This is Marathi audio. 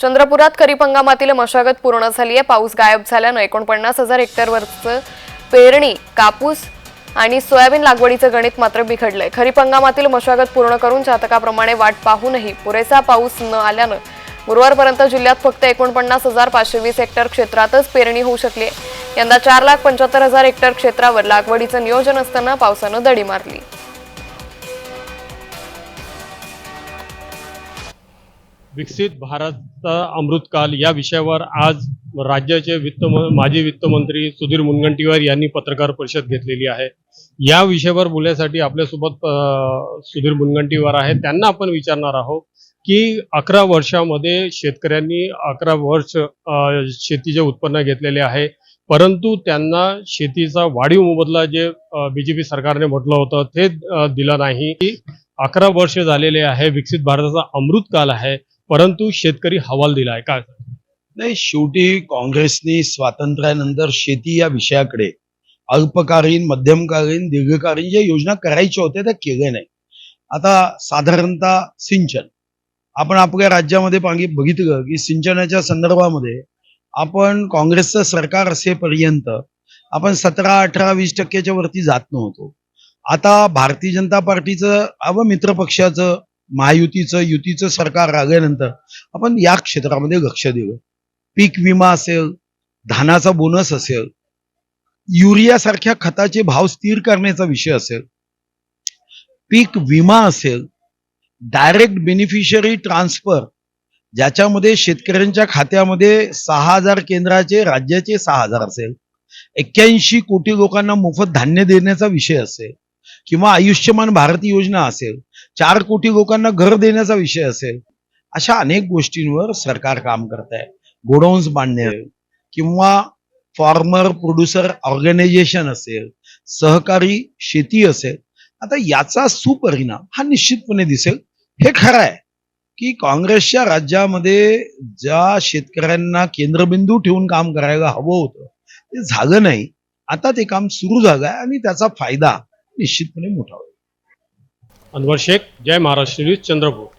चंद्रपुरात खरीप हंगामातील मशागत पूर्ण झाली आहे. पाऊस गायब झाल्यानं एकोणपन्नास हजार हेक्टरवरचं पेरणी कापूस आणि सोयाबीन लागवडीचं गणित मात्र बिघडलंय. खरीप हंगामातील मशागत पूर्ण करून जातकाप्रमाणे वाट पाहूनही पुरेसा पाऊस न आल्यानं गुरुवारपर्यंत जिल्ह्यात फक्त एकोणपन्नास हजार पाचशे वीस हेक्टर क्षेत्रातच पेरणी होऊ शकली आहे. यंदा चार लाख पंच्याहत्तर हजार हेक्टर क्षेत्रावर लागवडीचं नियोजन असताना पावसानं दडी मारली. विकसित भारतचा अमृतकाल या विषयावर आज राज्याचे वित्त माजी वित्तमंत्री सुधीर मुनगंटीवार यांनी पत्रकार परिषद घेतलेली आहे. या विषयावर बोलण्यासाठी आपल्यासोबत सुधीर मुनगंटीवार आहेत. त्यांना आपण विचारणार आहोत की अकरा वर्षामध्ये शेतकऱ्यांनी अकरा वर्ष शेतीचे उत्पन्न घेतलेले आहे परंतु त्यांना शेतीचा वाढीव मोबदला जे बीजेपी सरकारने म्हटलं होतं ते दिलं नाही. की अकरा वर्ष झालेले आहे विकसित भारताचा अमृतकाल आहे. परंतु शेतकरी हवाल दिला आहे. काय? नाही शेवटी काँग्रेसने स्वातंत्र्यानंतर शेती या विषयाकडे अल्पकालीन मध्यमकालीन दीर्घकालीन ज्या योजना करायच्या होत्या त्या केल्या नाही आता साधारणतः सिंचन. आपण आपल्या राज्यामध्ये बघितलं की सिंचनाच्या संदर्भामध्ये आपण काँग्रेसचं सरकार असेपर्यंत आपण सतरा अठरा वीस टक्क्याच्या वरती जात नव्हतो. आता भारतीय जनता पार्टीचं अव मित्रपक्षाचं महायुतीचं युतीचं सरकार आल्यानंतर आपण या क्षेत्रामध्ये लक्ष दिलं पीक विमा असेल धानाचा बोनस असेल युरियासारख्या खताचे भाव स्थिर करण्याचा विषय असेल पीक विमा असेल डायरेक्ट बेनिफिशरी ट्रान्सफर ज्याच्यामध्ये शेतकऱ्यांच्या खात्यामध्ये सहा हजार केंद्राचे राज्याचे सहा हजार असेल एक्क्याऐंशी कोटी लोकांना मोफत धान्य देण्याचा विषय असेल किंवा आयुष्यमान भारत योजना असेल चार कोटी लोकांना घर देण्याचा विषय असेल अशा अनेक गोष्टींवर सरकार काम करत आहे गोडाऊन्स बांधणे किंवा फार्मर प्रोड्युसर ऑर्गनायझेशन असेल सहकारी शेती असेल आता याचा सुपरिणाम हा निश्चितपणे दिसेल. हे खरं आहे की काँग्रेसच्या राज्यामध्ये ज्या शेतकऱ्यांना केंद्रबिंदू ठेवून काम करायला हवं होतं ते झालं नाही. आता ते काम सुरू झालं आहे आणि त्याचा फायदा निश्चितपणे मोठा होईल. अनवर शेख जय महाराष्ट्र न्यूज चंद्रपूर.